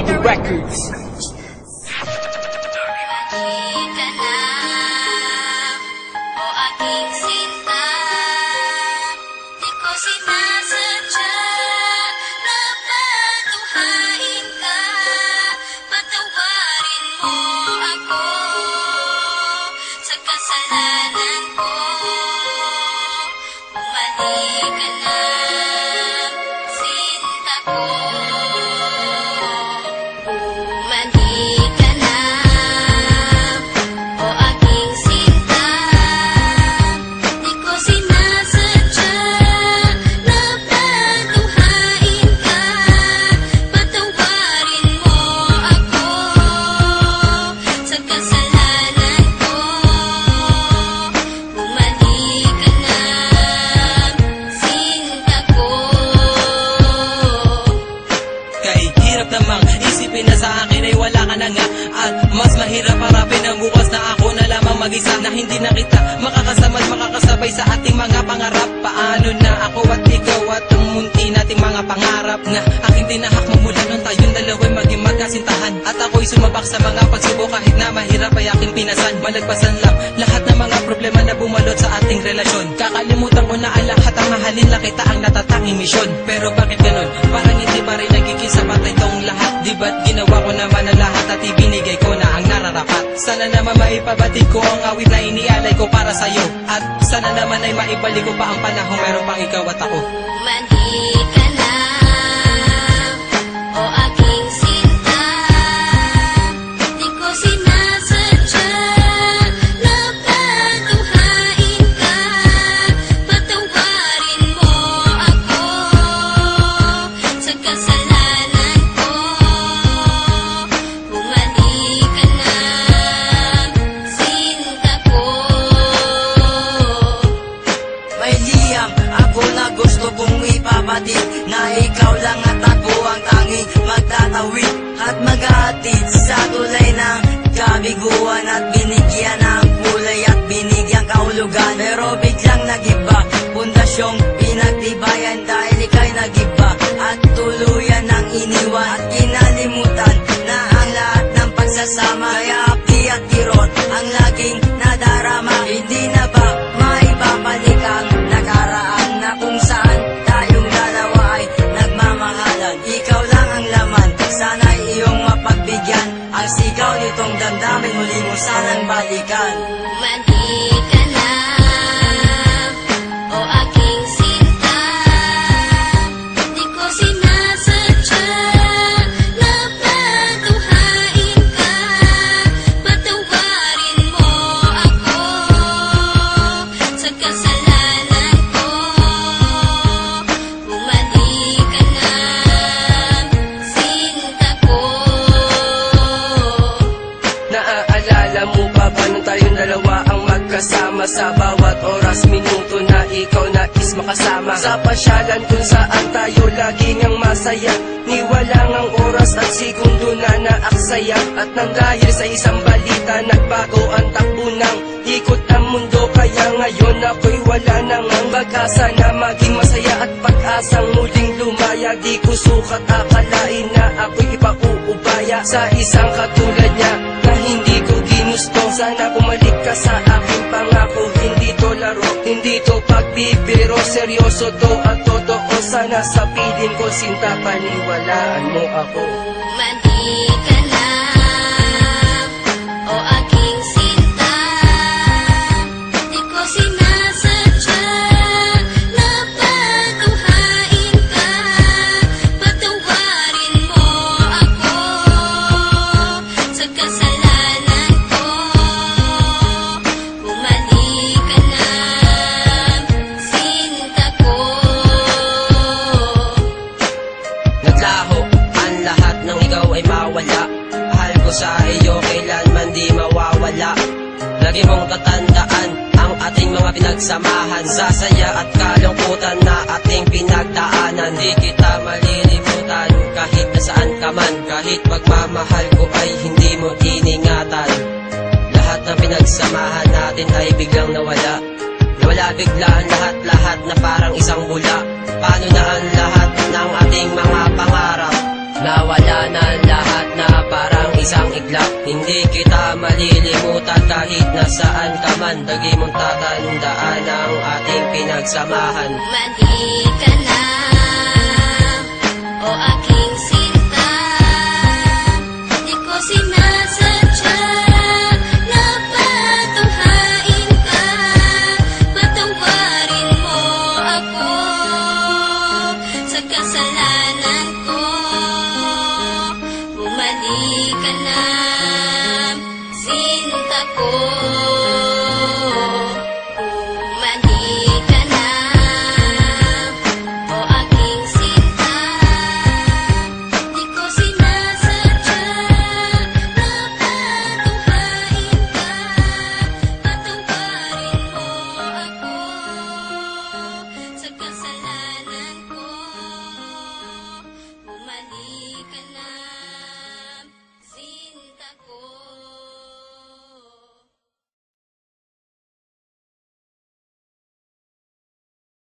Baby Records. Kita na, o aking sinta Di ko sinasadya nga. At mas mahirap harapin ang bukas na ako na lamang mag-isa Na hindi na kita makakasama at makakasabay sa ating mga pangarap. Paano na ako at ikaw at ang munti nating mga pangarap Na aking tinahak mamula nung tayong dalawa'y maging magkasintahan. At ako'y sumabak sa mga pagsubok kahit na mahirap ay aking pinasan. Malagpasan lang lahat ng mga problema na bumalot sa ating relasyon. Kakalimutan ko na ang lahat ang mahalin lang kita ang natatanging misyon. Pero bakit ganun? Parang hindi pa rin nagiging sapat itong lahat. Di ba't ginawa ko naman ang lahat Sana naman maipabatid ko ang awit na inialay ko para sa'yo. At sana naman ay maibalik ko pa ang panahon. Meron pang ikaw at ako. Bumalik ipabatid Na ikaw lang at ako ang tanging magtatawid At maghahatid sa tulay ng kabiguan At binigyan ng kulay at binigyan kahulugan. Pero biglang nagiba Pundasyong pinagtibayan dahil ika'y nagiba At tuluyan ng iniwan. At kinalimutan na ang lahat ng pagsasama Kaya api at kirot ang laging nadarama. Hindi na kembalikan magkasama Sa bawat oras, minuto na ikaw nais makasama. Sa pasyalan kung saan tayo laging ang masaya Ni walang ang oras at segundo na naaksaya. At nang dahil sa isang balita nagbago ang takbo ng ikot ng mundo. Kaya ngayon ako'y wala nang ang pag-asa na maging masaya At pag-asang muling lumaya. Di ko sukat akalain na ako'y ipauubaya Sa isang katulad niya na hindi ko ginusto. Sana bumalik ka sa to laro, hindi to pagbibiro Seryoso to. At totoo Sana sa ko sinta paniwalaan mo ako. Bumalik ko sa iyo kailanman di mawawala. Lagi mong tatandaan ang ating mga pinagsamahan. Sa saya at kalungkutan na ating pinagdaanan. Di kita malilimutan kahit nasaan ka man. Kahit pagmamahal ko ay hindi mo iningatan. Lahat ng pinagsamahan natin ay biglang nawala. Nawala bigla ang lahat-lahat na parang isang bula. Paano na ang lahat ng ating mga pangarap? Nawala na lahat malilimutan kahit nasaan ka man. Lagi mong tatandaan ang ating pinagsamahan. Mali ka na